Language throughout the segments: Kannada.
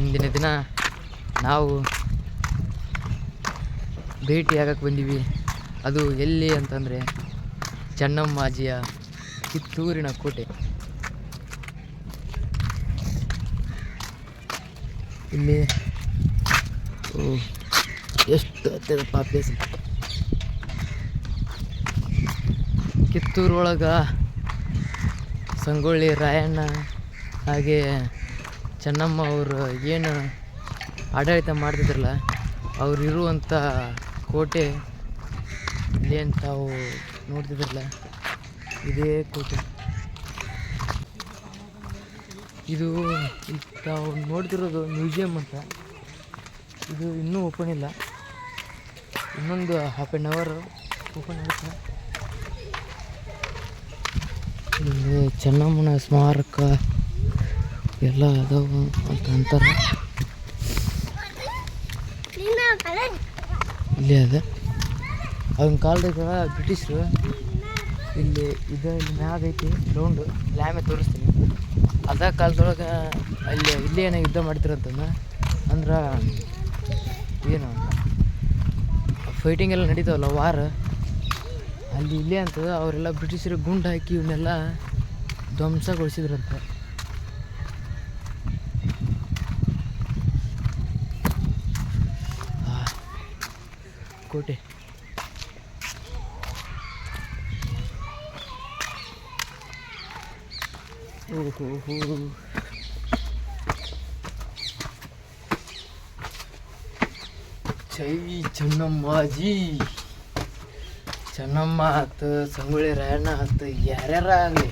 ಇಂದಿನ ದಿನ ನಾವು ಭೇಟಿಯಾಗಕ್ಕೆ ಬಂದೀವಿ. ಅದು ಎಲ್ಲಿ ಅಂತಂದರೆ ಚೆನ್ನಮ್ಮಾಜಿಯ ಕಿತ್ತೂರಿನ ಕೋಟೆ. ಇಲ್ಲಿ ಎಷ್ಟು ಹತ್ತಿರ ಪ್ಲೇಸ್ ಕಿತ್ತೂರು ಒಳಗೆ ಸಂಗೊಳ್ಳಿ ರಾಯಣ್ಣ, ಹಾಗೆ ಚೆನ್ನಮ್ಮ ಅವರು ಏನು ಆಡಳಿತ ಮಾಡ್ತಿದ್ರಲ್ಲ, ಅವ್ರು ಇರುವಂಥ ಕೋಟೆ ಏನು ತಾವು ನೋಡ್ತಿದ್ರಲ್ಲ, ಇದೇ ಕೋಟೆ. ಇದು ತಾವು ನೋಡ್ತಿರೋದು ಮ್ಯೂಸಿಯಮ್ ಅಂತ. ಇದು ಇನ್ನೂ ಓಪನ್ ಇಲ್ಲ. ಇನ್ನೊಂದು ಹಾಫ್ ಆ್ಯನ್ ಅವರು ಓಪನ್ ಆಗುತ್ತೆ. ಇಲ್ಲಿ ಚೆನ್ನಮ್ಮನ ಸ್ಮಾರಕ ಎಲ್ಲ ಅದಾವ ಅಂತ ಅಂತಾರೆ. ಇಲ್ಲಿ ಅದ. ಅದನ್ನ ಕಾಲದಾಗ ಬ್ರಿಟಿಷರು ಇಲ್ಲಿ ಇದು ಇಲ್ಲಿ ಮ್ಯಾಗ ಐತಿ ಗ್ರೌಂಡು ಲ್ಯಾಮೆ ತೋರಿಸ್ತೀನಿ. ಅದ ಕಾಲದೊಳಗೆ ಅಲ್ಲಿ ಇಲ್ಲಿ ಏನೋ ಯುದ್ಧ ಮಾಡ್ತಿರಂತಂದ ಅಂದ್ರೆ ಏನು ಫೈಟಿಂಗ್ ಎಲ್ಲ ನಡೀತಾವಲ್ಲ ವಾರ. ಅಲ್ಲಿ ಇಲ್ಲೇ ಅಂತ ಅವರೆಲ್ಲ ಬ್ರಿಟಿಷರಿಗೆ ಗುಂಡು ಹಾಕಿ ಇವನ್ನೆಲ್ಲ ಧ್ವಂಸಗೊಳಿಸಿದ್ರಂತ. ಕೋಟೆ ಓಹೋ ಹೋ ಜೈ ಚೆನ್ನಮ್ಮಾಜಿ ಚೆನ್ನಮ್ಮ ಆತು ಸಂಗೊಳ್ಳಿ ರಾಯಣ್ಣ ಆತು ಯಾರ್ಯಾರ ಆಗಲಿ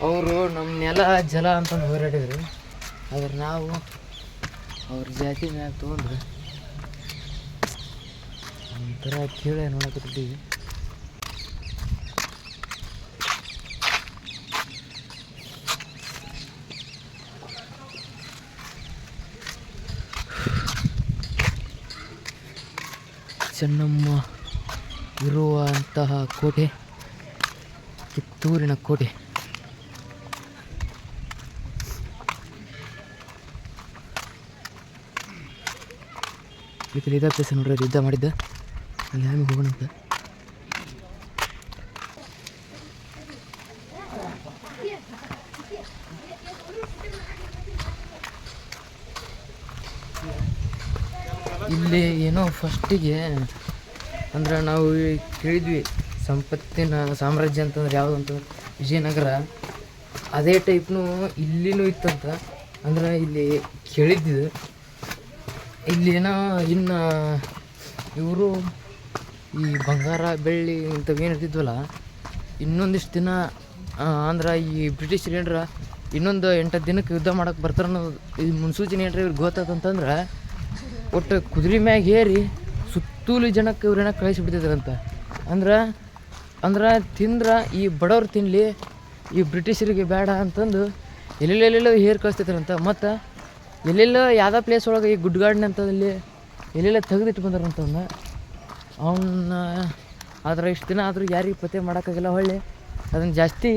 ಅವರು ನಮ್ಮ ನೆಲ ಜಲ ಅಂತಂದು ಹೋರಾಡಿದ್ರು ಆದ್ರೆ ನಾವು ಅವ್ರ ಜಾತಿ ಮ್ಯಾಗ ತೊಗೊಂಡ್ರೆ ಒಂಥರ ಕೀಳೆ ನೋಡಕತ್ತಿದ್ದೀವಿ ಚೆನ್ನಮ್ಮ ಇರುವಂತಹ ಕೋಟೆ ಕಿತ್ತೂರಿನ ಕೋಟೆ. ಇದಕ್ಕೆ ಇದೇ ಪ್ಲೇಸ್ ನೋಡ್ರಿ ಯುದ್ಧ ಮಾಡಿದ್ದ. ಅಲ್ಲಿ ಆಮೇಲೆ ಹೋಗೋಣ ಅಂತ ಇಲ್ಲಿ ಏನೋ ಫಸ್ಟಿಗೆ ಅಂದ್ರೆ ನಾವು ಕೇಳಿದ್ವಿ ಸಂಪತ್ತಿನ ಸಾಮ್ರಾಜ್ಯ ಅಂತಂದ್ರೆ ಯಾವುದು ಅಂತಂದ್ರೆ ವಿಜಯನಗರ. ಅದೇ ಟೈಪ್ನು ಇಲ್ಲಿನೂ ಇತ್ತಂತ. ಅಂದ್ರೆ ಇಲ್ಲಿ ಕೇಳಿದ್ದು ಇಲ್ಲಿ ಏನೋ ಇನ್ನು ಇವರು ಈ ಬಂಗಾರ, ಬೆಳ್ಳಿ ಇಂಥವು ಏನು ಇರ್ತಿದ್ವಲ್ಲ, ಇನ್ನೊಂದಿಷ್ಟು ದಿನ ಅಂದ್ರೆ ಈ ಬ್ರಿಟಿಷ್ ಏನರ ಇನ್ನೊಂದು ಎಂಟತ್ತು ದಿನಕ್ಕೆ ಯುದ್ಧ ಮಾಡೋಕೆ ಬರ್ತಾರೆ ಅನ್ನೋದು, ಈ ಮುನ್ಸೂಚನೆ ಏನರ ಇವ್ರಿಗೆ ಗೊತ್ತಾತಂತಂದ್ರೆ, ಒಟ್ಟು ಕುದುರೆ ಮ್ಯಾಗ ಏರಿ ಸುತ್ತೂಲಿ ಜನಕ್ಕೆ ಇವ್ರೇನ ಕಳಿಸಿಬಿಡ್ತಿದ್ರಂತ ಅಂದ್ರೆ ಅಂದ್ರೆ ತಿಂದ್ರೆ ಈ ಬಡವ್ರು ತಿನ್ನಲಿ ಈ ಬ್ರಿಟಿಷರಿಗೆ ಬೇಡ ಅಂತಂದು ಎಲ್ಲೆಲ್ಲೆಲ್ಲೋ ಹೇರ್ ಕಳಿಸ್ತಿದ್ರಂತ. ಮತ್ತು ಎಲ್ಲೆಲ್ಲೋ ಯಾವುದೋ ಪ್ಲೇಸ್ ಒಳಗೆ ಈ ಗುಡ್ ಗಾರ್ಡನ್ ಅಂತದಲ್ಲಿ ಎಲ್ಲೆಲ್ಲ ತೆಗೆದಿಟ್ಟು ಬಂದಾರಂತವನ್ನ ಅವನ್ನ ಆದ್ರೆ ಇಷ್ಟು ದಿನ ಆದರೂ ಯಾರಿಗೆ ಪತ್ತೆ ಮಾಡೋಕ್ಕಾಗಿಲ್ಲ ಹೊಳ್ಳಿ. ಅದನ್ನು ಜಾಸ್ತಿ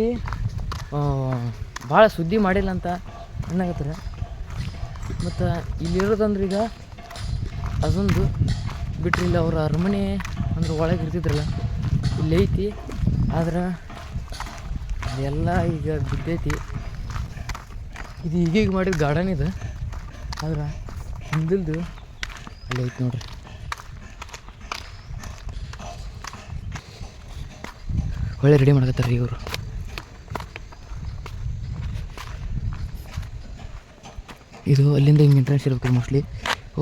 ಭಾಳ ಸುದ್ದಿ ಮಾಡಿಲ್ಲ ಅಂತ ಅನ್ನಕತ್ತಾರೆ ಮತ್ತು ಇಲ್ಲಿರೋದಂದ್ರೆ ಈಗ ಅದೊಂದು ಬಿಟ್ಟರೆ ಇಲ್ಲಿ ಅವ್ರ ಅರಮನೆ ಅಂದ್ರೆ ಒಳಗೆ ಇರ್ತಿದ್ರಲ್ಲ, ಇಲ್ಲಿ ಐತಿ. ಆದ್ರೆ ಎಲ್ಲ ಈಗ ಬಿದ್ದೈತಿ. ಇದು ಈಗೀಗ ಮಾಡಿದ ಗಾರ್ಡನ್ ಇದು. ಆದ್ರೆ ಹಿಂದಿಲ್ದು ಅಲ್ಲಿ ಐತಿ ನೋಡ್ರಿ. ಒಳ್ಳೆ ರೆಡಿ ಮಾಡಕತ್ತಾರ ಇವರು. ಇದು ಅಲ್ಲಿಂದ ಹಿಂಗೆ ಎಂಟ್ರೆನ್ಸ್ ಇರ್ಬೇಕು ಮೋಸ್ಟ್ಲಿ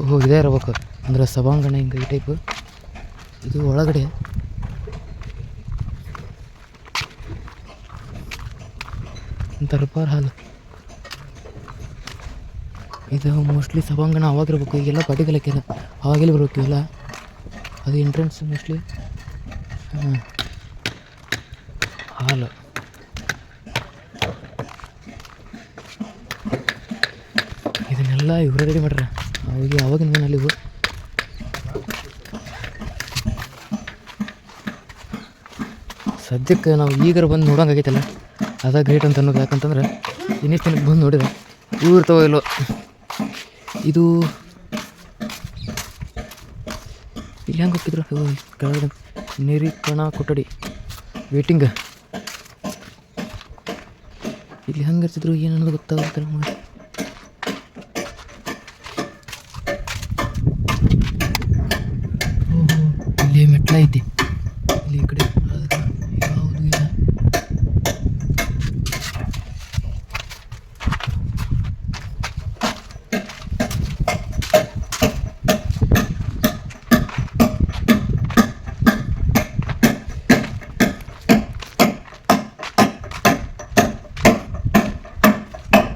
ಹೋಗಿ ಇದೇ ಇರ್ಬೇಕು. ಅಂದ್ರೆ ಸಭಾಂಗಣ ಹಿಂಗೆ ಈ ಟೈಪ್ ಇದು ಒಳಗಡೆ. ದರ್ಬಾರ್ ಹಾಲ್. ಇದು ಮೋಸ್ಟ್ಲಿ ಸಭಾಂಗಣ ಅವಾಗಿರ್ಬೇಕು ಈಗೆಲ್ಲ ಪಟಿಕಲಕ್ಕೆಲ್ಲ ಅವಾಗೆಲ್ಲ ಬರಬೇಕು ಇವೆಲ್ಲ. ಅದು ಎಂಟ್ರೆನ್ಸ್ ಮೋಸ್ಟ್ಲಿ ಹಾಂ ಹಾಲು ಇದನ್ನೆಲ್ಲ ಇವರೇ ರೆಡಿ ಮಾಡ್ರ. ಅವಾಗ ಅವಾಗಿನ ಅಲ್ಲಿ ಇವು ಸದ್ಯಕ್ಕೆ ನಾವು ಈಗಾರ ಬಂದು ನೋಡೋಂಗಾಗೈತಲ್ಲ ಅದ ಗ್ರೇಟ್ ಅಂತ ಅನ್ನೋದು ಯಾಕಂತಂದ್ರೆ, ಇನ್ನಿಷ್ಟು ದಿನಕ್ಕೆ ಬಂದು ನೋಡಿದೆ. ಇವು ಇರ್ತಾವೋ ಇಲ್ಲೋ. ಇದು ಇಲ್ಲಿ ಹೆಂಗೆ ಹೋಗ್ತಿದ್ರು? ಕೆಳಗಡೆ ನಿರೀಕ್ಷಣಾ ಕೊಠಡಿ ವೇಟಿಂಗ್ ಇಲ್ಲಿ ಹೆಂಗೆ ಇರ್ತಿದ್ರು, ಏನು ಅನ್ನೋದು ಗೊತ್ತಾಗುತ್ತೆ ನಮಗೆ. ಇಲ್ಲಿ ಮೆಟ್ಲ ಐತಿ ಇಲ್ಲಿ ಈ ಕಡೆ ಆದ್ರೆ ಯಾವುದು ಇಲ್ಲ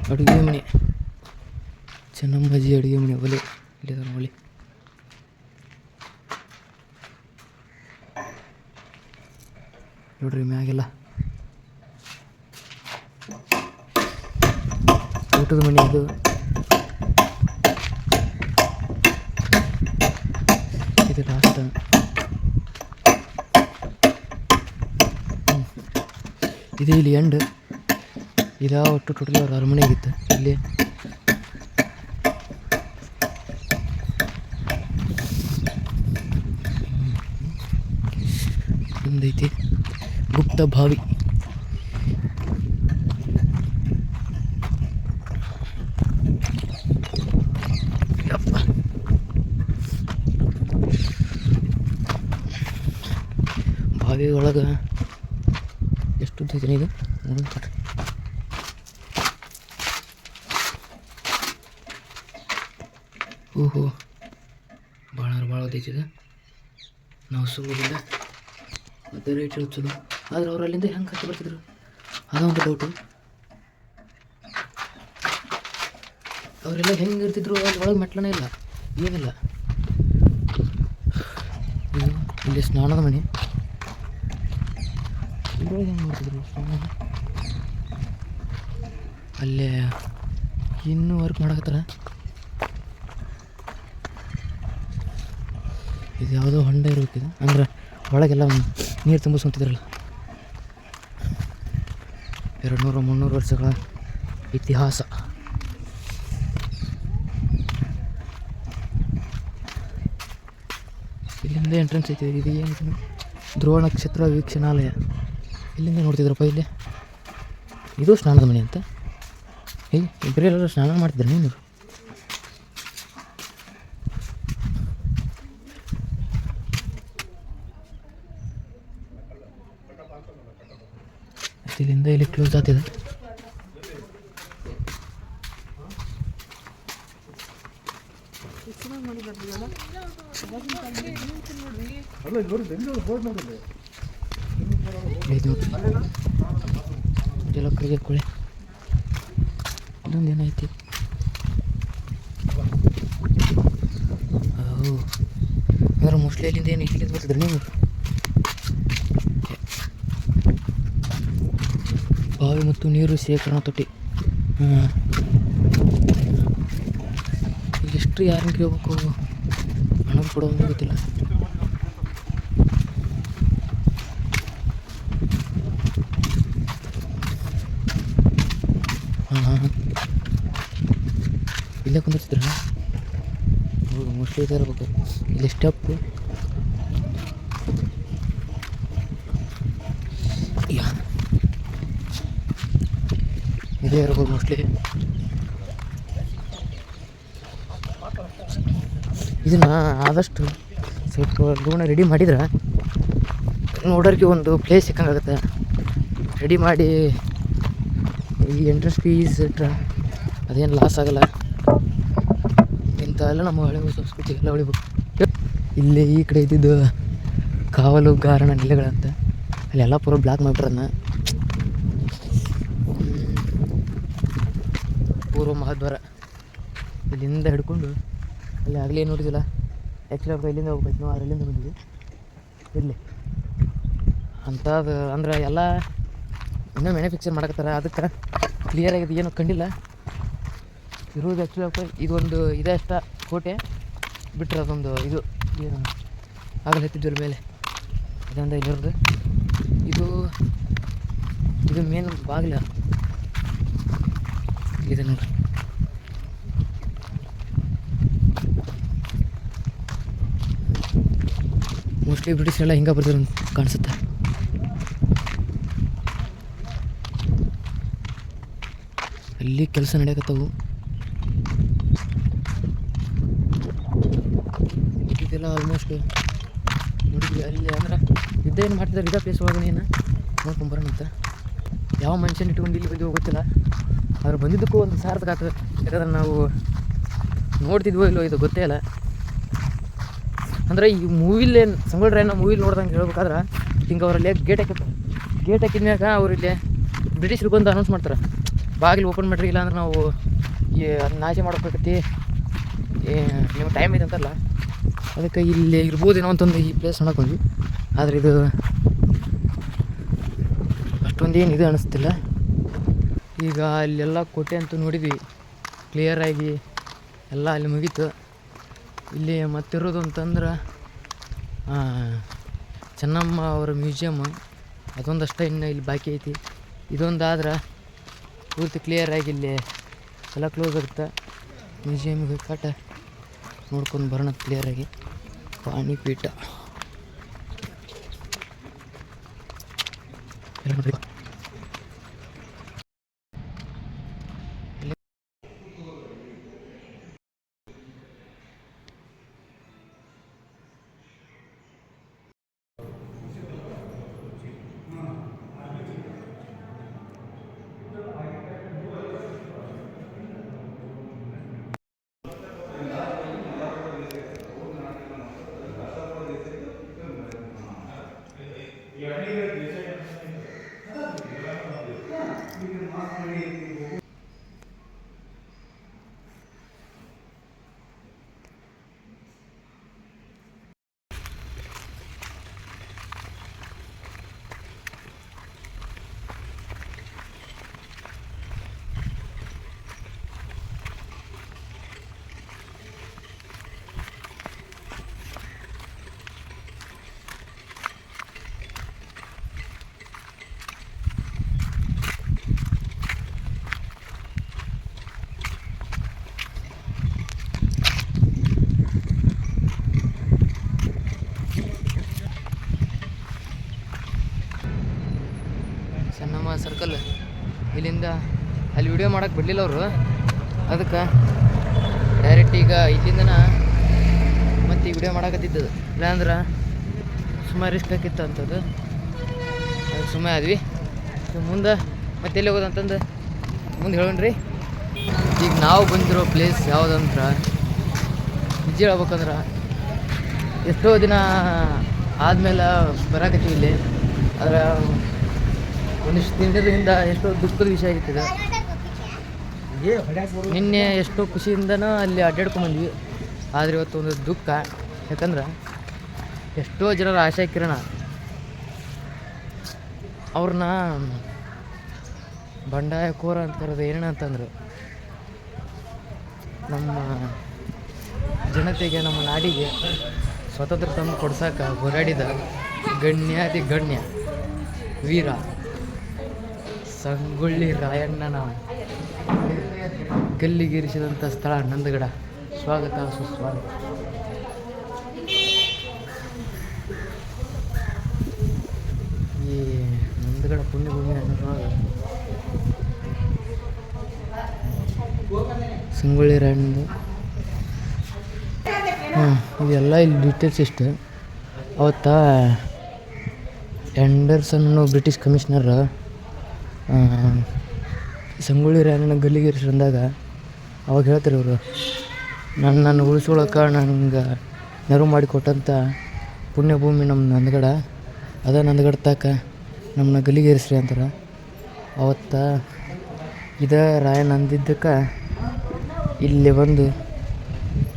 ಅಡುಗೆ ಮನೆ ಚೆನ್ನಮ್ಮಾಜಿ ಅಡುಗೆ ಮನೆ ಒಲೆ ಇಲ್ಲಿದಾರ ಒಲೆ ನೋಡ್ರಿ ಮ್ಯಾಗೆಲ್ಲ ಊಟದ ಮನೆ ಇದು. ಇದು ಲಾಸ್ಟ್ ಇದು ಇಲ್ಲಿ ಎಂಡ್ ಇದಾ ಒಟ್ಟು ಟೋಟಲ್ ಅವ್ರ ಅರಮನೆ ಆಗಿತ್ತು. ಇಲ್ಲಿ ಒಂದೈತಿ. ಗುಪ್ತ ಬಾವಿ. ಬಾವಿ ಒಳಗೆ ಎಷ್ಟು ಉದ್ದ ಐತಿ ಇದು. ಓಹೋ, ಭಾಳ ಭಾಳ ಉದ್ದೈತಿದೆ ನಾವು ಸುಮ್ಮನಿಂದ ಮತ್ತೆ ರೇಟ್ ಚಲೋ. ಆದ್ರೆ ಅವ್ರು ಅಲ್ಲಿಂದ ಹೆಂಗೆ ಹತ್ತಿ ಬರ್ತಿದ್ರು? ಅದೊಂದು ಡೌಟು ಅವರೆಲ್ಲ ಹೆಂಗೆ ಇರ್ತಿದ್ರು ಅಲ್ಲಿ ಒಳಗೆ ಮೆಟ್ಲನೇ ಇಲ್ಲ, ಏನಿಲ್ಲ. ಇಲ್ಲಿ ಸ್ನಾನದ ಮನೆ ಇದ್ರೊಳಗೆ ಹೆಂಗೆ ಮಾಡ್ತಿದ್ರು ಸ್ನಾನ ಅಲ್ಲೇ ಇನ್ನೂ ವರ್ಕ್ ಮಾಡಕತ್ತಾರ? ಇದು ಯಾವುದೋ ಹೊಂಡ ಇರಬೇಕಿದೆ ಅಂದ್ರೆ ಒಳಗೆಲ್ಲ ನೀರು ತುಂಬಿಸ್ಕೊಂತಿದ್ರಲ್ಲ. ಎರಡು ನೂರು ಮುನ್ನೂರು ವರ್ಷಗಳ ಇತಿಹಾಸ. ಇಲ್ಲಿಂದ ಎಂಟ್ರೆನ್ಸ್ ಐತಿ, ಇದು ಏನು ಧ್ರುವ ನಕ್ಷತ್ರ ವೀಕ್ಷಣಾಲಯ. ಇಲ್ಲಿಂದ ನೋಡ್ತಿದ್ರಪ್ಪ ಇಲ್ಲಿ? ಇದು ಸ್ನಾನದ ಮನೆ ಅಂತ? ಏ ಇಬ್ಬರೇ ಎಲ್ಲರೂ ಸ್ನಾನ ಮಾಡ್ತಿದ್ರು ನೀನು? ಮತ್ತೆ ಇಲ್ಲಿಂದ ಇಲ್ಲಿ ಕ್ಲೋಸ್ ಆಗ್ತಿದೆ. ಇದು ನೋಡಿ. ಜಲಕ್ರಿಗೆ ಕೊಳೆ. ಇನ್ನೊಂದು ಏನೈತಿ ಓ ಅಂದ್ರೆ ಮೋಸ್ಟ್ಲಿ ಅಲ್ಲಿಂದ ಏನು ಇಲ್ಲಿಂದ ಬರ್ತಿದ್ರಿ ನೀವು? ಬಾವಿ ಮತ್ತು ನೀರು ಶೇಖರಣಾ ತೊಟ್ಟಿ. ಹಾಂ ಎಷ್ಟು ಯಾರನ್ನ ಕೇಳ್ಬೇಕು? ಹಣ ಕೊಡೋದು ಗೊತ್ತಿಲ್ಲ ಹಾಂ ಹಾಂ ಹಾಂ ಇಲ್ಲೇ ಕುಂದಿರ್ತಿದ್ರ. ಮೋಸ್ಟ್ಲಿ ಇದೇ ಇರ್ಬೇಕು ಇಲ್ಲಿ ಸ್ಟೆಪ್ ಇದೇ ಇರ್ಬೋದು ಮೋಸ್ಟ್ಲಿ ಇದನ್ನ ಆದಷ್ಟು ಸ್ವಲ್ಪ ಲೂಣ ರೆಡಿ ಮಾಡಿದ್ರೆ ನೋಡೋರಿಗೆ ಒಂದು ಪ್ಲೇಸ್ ಸಿಕ್ಕಂಗಾಗುತ್ತೆ. ರೆಡಿ ಮಾಡಿ ಈ ಎಂಟ್ರೆನ್ಸ್ ಫೀಸ್ ಇಟ್ರೆ ಅದೇನು ಲಾಸ್ ಆಗಲ್ಲ. ಎಲ್ಲ ನಮ್ಮ ಹಳೆ ಸಂಸ್ಕೃತಿ ಎಲ್ಲ ಉಳಿಬೇಕು. ಇಲ್ಲಿ ಈ ಕಡೆ ಇದ್ದಿದ್ದು ಕಾವಲುಗಾರನ ನೆಲೆಗಳಂತ. ಅಲ್ಲೆಲ್ಲ ಪೂರ ಬ್ಲಾಕ್ ಮಾಡಿಬಿಟ್ರನ್ನ. ಪೂರ್ವ ಮಹಾದ್ವಾರ. ಇಲ್ಲಿಂದ ಹಿಡ್ಕೊಂಡು ಅಲ್ಲಿ ಆಗಲೇ ನೋಡಿದಿಲ್ಲ ಆ್ಯಕ್ಚುಲಿ ಅವ್ರು ಇಲ್ಲಿಂದ ಹೋಗ್ಬೇಕು. ನಾವು ಅಲ್ಲಿಂದ ಬಂದಿದ್ವಿ ಇರಲಿ. ಅಂಥದ್ದು ಅಂದ್ರೆ ಎಲ್ಲ ಇನ್ನೂ ಮ್ಯಾನುಫ್ಯಾಕ್ಚರ್ ಮಾಡಕತ್ತಾರ? ಅದಕ್ಕೆ ಕ್ಲಿಯರ್ ಆಗಿದೆ. ಏನು ಕಂಡಿಲ್ಲ. ಇರೋದು ಆ್ಯಕ್ಚುಲಿ ಇದೊಂದು ಇದೇ ಅಷ್ಟ ಕೋಟೆ ಬಿಟ್ಟರೆ ಅದೊಂದು ಇದು ಏನು? ಆಗಲಿ ಹತ್ತಿದ್ದರ ಮೇಲೆ. ಇದೊಂದು ಇಲ್ಲಿರೋದು ಇದು ಇದು ಮೇನ್ ಬಾಗಿಲ. ಇದು ನೋಡ್ರಿ. ಮೋಸ್ಟ್ಲಿ ಬ್ರಿಟಿಷ್ ಎಲ್ಲ ಹಿಂಗೆ ಬರ್ತಾರೆ ಕಾಣಿಸುತ್ತೆ. ಅಲ್ಲಿ ಕೆಲಸ ನಡೆಯಕತ್ತವು. ಆಲ್ಮೋಸ್ಟ್ ನೋಡಿದ್ವಿ, ಅಲ್ಲಿ ಅಂದ್ರೆ ಯುದ್ಧ ಏನು ಮಾಡ್ತಿದ್ದಾರೆ ಯುದ್ಧ ಪ್ಲೇಸ್ ಒಳಗೆ ಏನು ನೋಡ್ಕೊಂಬರೋಣ ಅಂತ. ಯಾವ ಮನುಷ್ಯನ ಇಟ್ಕೊಂಡು ಇಲ್ಲಿ ಬಂದು ಗೊತ್ತಿಲ್ಲ. ಆದ್ರೆ ಬಂದಿದ್ದಕ್ಕೂ ಒಂದು ಸಾರ್ಥಕ ಆಗ್ತದೆ. ಯಾಕಂದ್ರೆ ನಾವು ನೋಡ್ತಿದ್ವೋ ಇಲ್ಲೋ ಇದು ಗೊತ್ತೇ ಇಲ್ಲ. ಅಂದ್ರೆ ಈ ಮೂವಿಲಿ ಸಂಗೊಳ್ಳಿ ಏನೋ ಮೂವಿಲಿ ನೋಡ್ದಂಗೆ ಹೇಳ್ಬೇಕಾದ್ರೆ, ಹಿಂಗೆ ಅವರಲ್ಲಿ ಗೇಟ್ ಹಾಕಿರ್ತಾರೆ ಗೇಟ್ ಹಾಕಿದ್ಮ್ಯಾಗ ಅವ್ರು ಇಲ್ಲಿ ಬ್ರಿಟಿಷರು ಬಂದು ಅನೌನ್ಸ್ ಮಾಡ್ತಾರೆ. ಬಾಗಿಲು ಓಪನ್ ಮಾಡಿರಿ ಇಲ್ಲ ಅಂದ್ರೆ ನಾವು ಈ ನಾಶ ಮಾಡ್ಬೇಕತ್ತಿ ಏ ನೀವು ಟೈಮ್ ಇದೆ ಅಂತಲ್ಲ ಅದಕ್ಕೆ ಇಲ್ಲಿ ಇರ್ಬೋದೇನೋ ಅಂತಂದು ಈ ಪ್ಲೇಸ್ ಬಂದ್ವಿ ಆದರೆ ಇದು ಅಷ್ಟೊಂದೇನು ಇದು ಅನಿಸ್ತಿಲ್ಲ. ಈಗ ಅಲ್ಲೆಲ್ಲ ಕೋಟೆ ಅಂತೂ ನೋಡಿದ್ವಿ. ಕ್ಲಿಯರಾಗಿ ಎಲ್ಲ ಅಲ್ಲಿ ಮುಗೀತು. ಇಲ್ಲಿ ಮತ್ತಿರೋದು ಅಂತಂದ್ರೆ ಚೆನ್ನಮ್ಮ ಅವರ ಮ್ಯೂಸಿಯಮ್ ಅದೊಂದಷ್ಟೇ ಇನ್ನು ಇಲ್ಲಿ ಬಾಕಿ ಐತಿ. ಇದೊಂದಾದ್ರೆ ಪೂರ್ತಿ ಕ್ಲಿಯರಾಗಿ ಇಲ್ಲಿ ಎಲ್ಲ ಕ್ಲೋಸ್ ಇರುತ್ತೆ ಮ್ಯೂಸಿಯಮ್ಗೆ ಕಾಟ ನೋಡ್ಕೊಂಡು ಬರೋಣ ಕ್ಲಿಯರಾಗಿ ಪಾಣಿಪೀಠ ಎಲ್ಲ ನೋಡ್ರಿ. ಚೆನ್ನಮ್ಮ ಸರ್ಕಲ್ ಇಲ್ಲಿಂದ ಅಲ್ಲಿ ವಿಡಿಯೋ ಮಾಡಕ್ಕೆ ಬಿಡಲಿಲ್ಲ ಅವರು. ಅದಕ್ಕೆ ಡೈರೆಕ್ಟ್ ಈಗ ಇಲ್ಲಿಂದನ ಮತ್ತೆ ಈ ವಿಡಿಯೋ ಮಾಡಕತ್ತಿದ್ದದು. ಇಲ್ಲಾಂದ್ರೆ ಸುಮ್ಮನೆ ರಿಸ್ಕ್ ಆಕಿತ್ತು ಅಂಥದ್ದು ಅದಕ್ಕೆ ಸುಮ್ಮನೆ ಆದ್ವಿ. ಮುಂದೆ ಮತ್ತೆ ಎಲ್ಲಿ ಹೋಗೋದು ಅಂತಂದು ಮುಂದೆ ಹೇಳೋಣ್ರಿ. ಈಗ ನಾವು ಬಂದಿರೋ ಪ್ಲೇಸ್ ಯಾವುದಂದ್ರ ನಿಜ ಹೇಳ್ಬೇಕಂದ್ರೆ ಎಷ್ಟೋ ದಿನ ಆದಮೇಲೆ ಬರಾಕತ್ತೀವಿ ಇಲ್ಲಿ. ಆದ್ರೆ ಒಂದಿಷ್ಟು ದಿನದಿಂದ ಎಷ್ಟೋ ದುಃಖದ ವಿಷಯ ಆಗಿತ್ತು ನಿನ್ನೆ ಎಷ್ಟೋ ಖುಷಿಯಿಂದನೂ ಅಲ್ಲಿ ಅಡ್ಡಾಡ್ಕೊಂಬಂದ್ವಿ ಆದರೆ ಇವತ್ತು ಒಂದು ದುಃಖ. ಯಾಕಂದ್ರೆ ಎಷ್ಟೋ ಜನರ ಆಶಯ ಕಿರಣ, ಅವ್ರನ್ನ ಬಂಡಾಯ ಕೋರ ಅಂತ ಏನಣ್ಣ ಏನಂತಂದ್ರೆ ನಮ್ಮ ಜನತೆಗೆ, ನಮ್ಮ ನಾಡಿಗೆ ಸ್ವತಂತ್ರ ತಂದು ಕೊಡ್ಸಕ್ಕ ಹೋರಾಡಿದ ಗಣ್ಯಾತಿ ಗಣ್ಯ ವೀರ ಸಂಗೊಳ್ಳಿ ರಾಯಣ್ಣನ ಗಲ್ಲಿಗೇರಿಸಿದಂಥ ಸ್ಥಳ ನಂದಗಡ. ಸ್ವಾಗತ, ಸುಸ್ವಾಗತ. ಈ ನಂದಗಡ ಪುಣ್ಯಭೂಮಿ ಅನ್ನೋದ್ರೊಳಗೆ ಸಂಗೊಳ್ಳಿ ರಾಯಣ್ಣದು. ಹಾಂ ಇದೆಲ್ಲ ಇಲ್ಲಿ ಡೀಟೇಲ್ಸ್ ಇಷ್ಟು. ಅವತ್ತ ಆ್ಯಂಡರ್ಸನ್ ಅನ್ನೋ ಬ್ರಿಟಿಷ್ ಕಮಿಷನರ್ ಸಂಗೊಳ್ಳಿ ರಾಯಣ್ಣನ ಗಲ್ಲಿಗೇರಿಸಿ ಅಂದಾಗ ಅವಾಗ ಹೇಳ್ತಾರೆ ಇವರು ನನ್ನ ನನ್ನ ಉಳಿಸ್ಕೊಳಕ್ಕೆ ನನಗೆ ನೆರವು ಮಾಡಿಕೊಟ್ಟಂಥ ಪುಣ್ಯಭೂಮಿ ನಮ್ಮ ನಂದಗಡ. ಅದ ನಂದಗಡ ತಾಕ ನಮ್ಮನ್ನ ಗಲ್ಲಿಗೇರಿಸ್ರಿ ಅಂತಾರೆ. ಅವತ್ತ ಇದ ರಾಯಣ್ಣ ಇಲ್ಲಿ ಬಂದು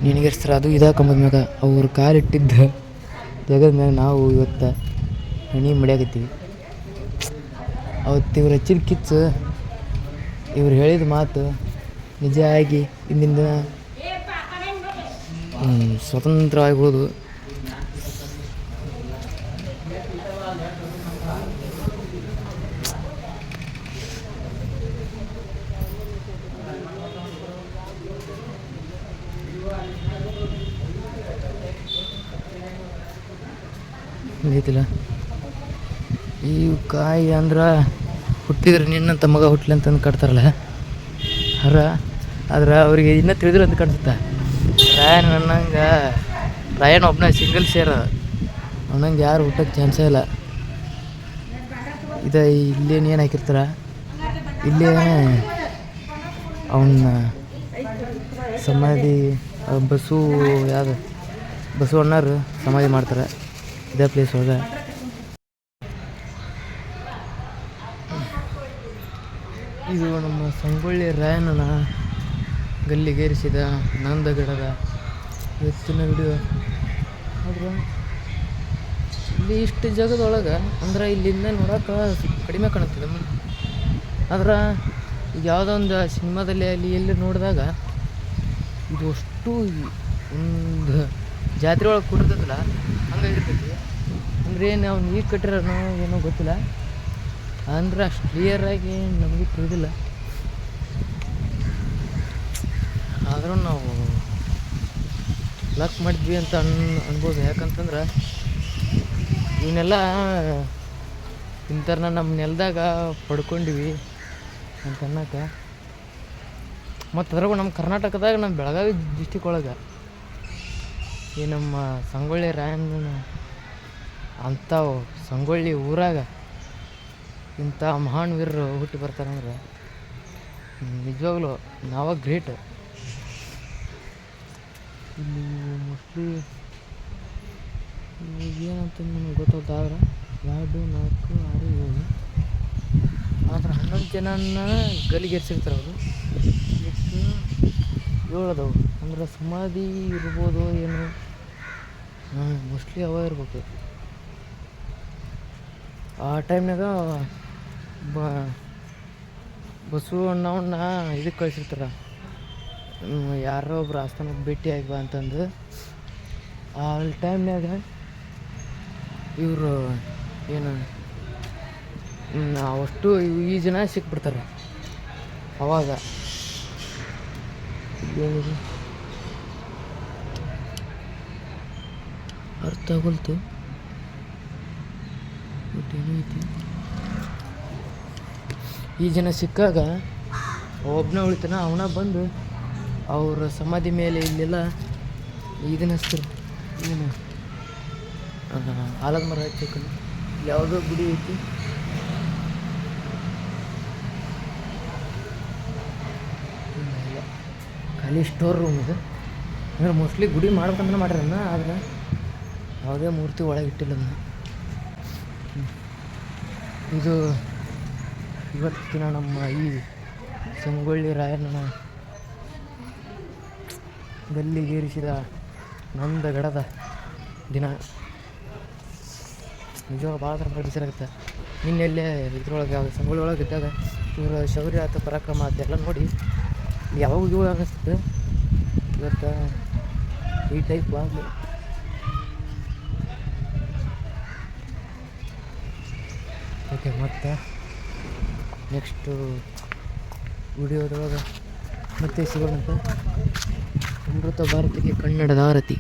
ನಿನಗೇರಿಸ್ತಾರೆ ಅದು ಇದ ಕಂಬದ ಮ್ಯಾಗ ಅವ್ರು ಕಾಲಿಟ್ಟಿದ್ದ ಜಗದ ಮ್ಯಾಗ ನಾವು ಇವತ್ತು ಹಣಿ ಮಡ್ಯಾಕತ್ತೀವಿ. ಅವತ್ತು ಇವ್ರು ಹಚ್ಚಿದ ಕಿಚ್ಚು ಇವ್ರು ಹೇಳಿದ ಮಾತು ನಿಜ ಆಗಿ ಇಂದಿನ ದಿನ ಸ್ವತಂತ್ರವಾಗ್ಬೋದು. ಸ್ವತಂತ್ರ ಆಗ್ಬೋದು ಈ ಕಾಯಿ ಅಂದ್ರೆ ಹುಟ್ಟಿದ್ರೆ ನಿನ್ನಂತ ಮಗ ಹುಟ್ಟಲಿ ಅಂತಂದು ಕಟ್ತಾರಲ್ಲ? ಹರ ಆದ್ರೆ ಅವ್ರಿಗೆ ಇನ್ನೂ ತಿಳಿದ್ರು ಅಂತ ಕಾಣಿಸುತ್ತೆ. ರಾಯನ್ ಅನ್ನಂಗೆ, ರಾಯನ್ ಒಬ್ಬನ ಸಿಂಗಲ್ ಶೇರ್ ಅವನಂಗೆ ಯಾರು ಹುಟ್ಟಕ್ಕೆ ಚಾನ್ಸೇ ಇಲ್ಲ. ಇದು ಇಲ್ಲೇನು ಏನು ಹಾಕಿರ್ತಾರ? ಇಲ್ಲೇ ಅವನ್ನ ಸಮಾಧಿ ಬಸ್ಸು ಯಾವುದು? ಬಸವಣ್ಣರು ಸಮಾಧಿ ಮಾಡ್ತಾರೆ. ಇದೇ ಪ್ಲೇಸ್ ಒಳಗೆ. ಇದು ನಮ್ಮ ಸಂಗೊಳ್ಳಿ ರಾಯಣ್ಣನ ಗಲ್ಲಿಗೇರಿಸಿದ ನಂದಗಡದ ಇವತ್ತಿನ ವಿಡಿಯೋ. ಆದ್ರೆ ಇಲ್ಲಿ ಇಷ್ಟು ಜಾಗದೊಳಗೆ ಅಂದ್ರೆ ಇಲ್ಲಿಂದ ನೋಡೋಕೆ ಕಡಿಮೆ ಕಾಣುತ್ತದೆ ಆದ್ರೆ ಈಗ ಯಾವುದೋ ಒಂದು ಸಿನಿಮಾದಲ್ಲಿ ಅಲ್ಲಿ ಎಲ್ಲಿ ನೋಡಿದಾಗ ಇದು ಅಷ್ಟು ಒಂದು ಜಾತ್ರೆ ಒಳಗೆ ಕೊಟ್ಟಿರ್ತದಲ್ಲ ಹಂಗಾಗಿರ್ತೈತಿ ಅಂದ್ರೆ ಏನು ಅವ್ನು ಈಗ ಕಟ್ಟಿರೋನೋ ಏನೋ ಗೊತ್ತಿಲ್ಲ. ಅಂದ್ರೆ ಅಷ್ಟು ಕ್ಲಿಯರಾಗಿ ನಮಗೆ ತಿಳಿದಿಲ್ಲ. ಆದರೂ ನಾವು ಲಕ್ ಮಾಡಿದ್ವಿ ಅಂತ ಅನ್, ಅನ್ಬೋದು. ಯಾಕಂತಂದ್ರೆ ಇವನ್ನೆಲ್ಲ ಇಂಥರ್ನ ನಮ್ಮ ನೆಲದಾಗ ಪಡ್ಕೊಂಡಿವಿ ಅಂತ ಅನ್ನಕ್ಕೆ ಮತ್ತು ಅದ್ರಾಗೂ ನಮ್ಮ ಕರ್ನಾಟಕದಾಗ ನಮ್ಮ ಬೆಳಗಾವಿ ಡಿಸ್ಟಿಕ್ ಒಳಗೆ ಈ ನಮ್ಮ ಸಂಗೊಳ್ಳಿ ರಾಯಣ್ಣನ ಅಂಥವು ಸಂಗೊಳ್ಳಿ ಊರಾಗ ಇಂಥ ಮಹಾನ್ ವೀರರು ಹುಟ್ಟಿ ಬರ್ತಾರೆ ಅಂದರೆ ನಿಜವಾಗ್ಲೂ ನಾವ ಗ್ರೇಟ್. ಇಲ್ಲಿ ಮೋಸ್ಟ್ಲಿ ಏನಂತ ನಮ್ಗೆ ಗೊತ್ತಾದ್ರೆ ಎರಡು, ನಾಲ್ಕು, ಆರು, ಏಳು. ಆದ್ರೆ ಹನ್ನೊಂದು ಜನನ ಗಲಿಗೇರಿಸಿರ್ತಾರೆ ಅವರು. ಎಷ್ಟು? ಏಳು ಅದಾವು ಅಂದ್ರೆ ಸಮಾಧಿ ಇರ್ಬೋದು ಏನು? ಮೋಸ್ಟ್ಲಿ ಅವ ಇರ್ಬೇಕು. ಆ ಟೈಮ್ನಾಗ ಬ ಬಸವಣ್ಣವನ್ನ ಇದಕ್ಕೆ ಕಳಿಸಿರ್ತಾರ. ಯಾರೋ ಒಬ್ರು ಆಸ್ಥಾನಕ್ಕೆ ಆಗಿ ಬಾ ಅಂತಂದು. ಆ ಟೈಮ್ನಾಗ ಇವರು ಏನು ಅವಷ್ಟು ಈ ಜನ ಸಿಕ್ಬಿಡ್ತಾರೆ. ಅವಾಗ. ಏನಿದೆ? ಅರ್ಥ ಆಗೋಲ್ತು. ಬಟ್ ಏನೋ ಐತಿ? ಈ ಜನ ಸಿಕ್ಕಾಗ ಒಬ್ಬನ ಉಳಿತಾನ, ಅವನ ಬಂದು ಅವ್ರ ಸಮಾಧಿ ಮೇಲೆ ಇಲ್ಲೆಲ್ಲ ಇದನ್ನ ಹಚ್ತಾರೆ ಏನು ಆಲದ ಮರ ಹಚ್ಚಕ್ಕೆ ಯಾವುದೋ ಗುಡಿ ಐತಿ. ಖಾಲಿ ಸ್ಟೋರ್ ರೂಮ್ ಇದು. ಅಂದ್ರೆ ಮೋಸ್ಟ್ಲಿ ಗುಡಿ ಮಾಡ್ಬೇಕಂದ್ರೆ ಮಾಡ್ಯಾರನ್ನ ಆದ್ರೆ ಯಾವುದೇ ಮೂರ್ತಿ ಒಳಗೆ ಇಟ್ಟಿಲ್ಲ ಇದು ಇವತ್ತಿನ ನಮ್ಮ ಈ ಸಂಗೊಳ್ಳಿ ರಾಯಣ್ಣನ ಗಲ್ಲಿಗೇರಿಸಿದ ನಂದಗಡದ ದಿನ. ನಿಜವಾಗ ಭಾಳ ಥರ ಬಿಸಿಲಾಗುತ್ತೆ ನಿನ್ನೆಲ್ಲೇ ಇದ್ರೊಳಗೆ ಸಂಗೊಳ್ಳಿ ಒಳಗೆ ಇದ್ದಾಗ ಇವರ ಶೌರ್ಯ ಅಥವಾ ಪರಾಕ್ರಮ ಅದೆಲ್ಲ ನೋಡಿ ಯಾವಾಗ ಇವಾಗ ಅನ್ನಿಸ್ತು ಇವತ್ತು ಈ ಟೈಪ್ ಆಗಲಿ. ಓಕೆ, ಮತ್ತೆ? ನೆಕ್ಸ್ಟು ವಿಡಿಯೋದೊಳಗೆ ಮತ್ತೆ ಸಿಗೋಣಂತ ಅಮೃತ ಭಾರತಿಗೆ ಕನ್ನಡದ ಆರತಿ.